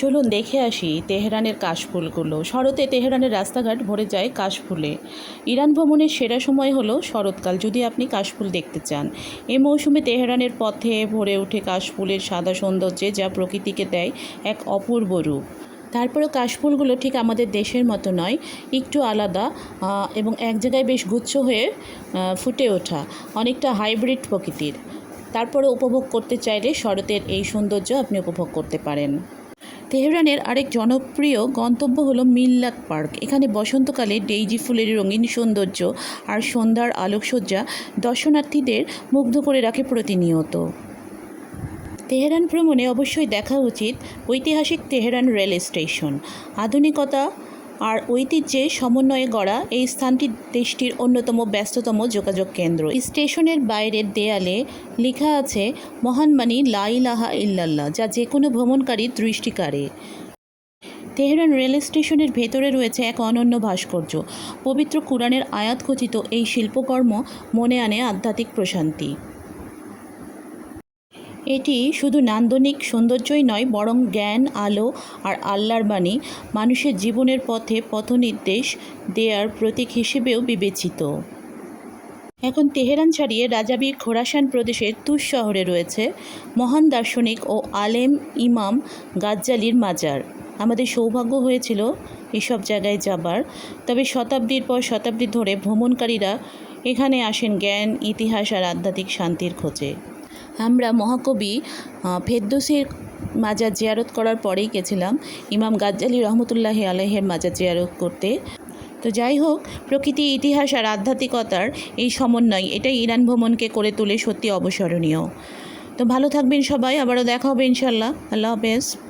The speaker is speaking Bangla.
চলুন দেখে আসি তেহরানের কাশফুলগুলো। শরতে তেহরানের রাস্তাঘাট ভরে যায় কাশফুলে। ইরান ভ্রমণের সেরা সময় হলো শরৎকাল, যদি আপনি কাশফুল দেখতে চান। এ মৌসুমে তেহরানের পথে ভরে ওঠে কাশফুলের সাদা সৌন্দর্যে, যা প্রকৃতিকে দেয় এক অপূর্ব রূপ। তারপরেও কাশফুলগুলো ঠিক আমাদের দেশের মতো নয়, একটু আলাদা এবং এক জায়গায় বেশ গুচ্ছ হয়ে ফুটে ওঠা, অনেকটা হাইব্রিড প্রকৃতির। তারপরে উপভোগ করতে চাইলে শরতের এই সৌন্দর্য আপনি উপভোগ করতে পারেন। তেহরানের আরেক জনপ্রিয় গন্তব্য হলো মিল্লাত পার্ক। এখানে বসন্তকালে ডেইজি ফুলের রঙিন সৌন্দর্য আর সন্ধ্যার আলোকসজ্জা দর্শনার্থীদের মুগ্ধ করে রাখে প্রতিনিয়ত। তেহরান ভ্রমণে অবশ্যই দেখা উচিত ঐতিহাসিক তেহরান রেল স্টেশন। আধুনিকতা আর ঐতিহ্যে সমন্বয়ে গড়া এই স্থানটি দেশটির অন্যতম ব্যস্ততম যোগাযোগ কেন্দ্র। স্টেশনের বাইরের দেয়ালে লেখা আছে, মহান মানি লাইলাহা ইল্লাল্লাহ যা যে কোনো ভ্রমণকারীর দৃষ্টি কাড়ে। তেহরান রেল স্টেশনের ভেতরে রয়েছে এক অনন্য ভাস্কর্য। পবিত্র কোরআনের আয়াত খচিত এই শিল্পকর্ম মনে আনে আধ্যাত্মিক প্রশান্তি। এটি শুধু নান্দনিক সৌন্দর্যই নয়, বরং জ্ঞান, আলো আর আল্লাহর বাণী মানুষের জীবনের পথে পথনির্দেশ দেয়ার প্রতীক হিসেবেও বিবেচিত। এখন তেহরান ছাড়িয়ে রাজাবির খোরাসান প্রদেশের তুষ শহরে রয়েছে মহান দার্শনিক ও আলেম ইমাম গাজ্জালির মাজার। আমাদের সৌভাগ্য হয়েছিল এসব জায়গায় যাবার, তবে শতাব্দীর পর শতাব্দী ধরে ভ্রমণকারীরা এখানে আসেন জ্ঞান, ইতিহাস আর আধ্যাত্মিক শান্তির খোঁজে। আমরা মহাকবি আহ, মাজার জিয়ারত করার পরেই গেছিলাম। ইমাম গাজ্জালি রহমতুল্লাহ আলহের মাজার জিয়ারত করতে। তো যাই হোক প্রকৃতি ইতিহাস আর আধ্যাত্মিকতার এই সমন্বয় এটাই ইরান ভ্রমণকে করে তোলে সত্যি অবসরণীয় তো ভালো থাকবেন সবাই আবারও দেখা হবে ইনশাল্লাহ আল্লাহ হাফেজ।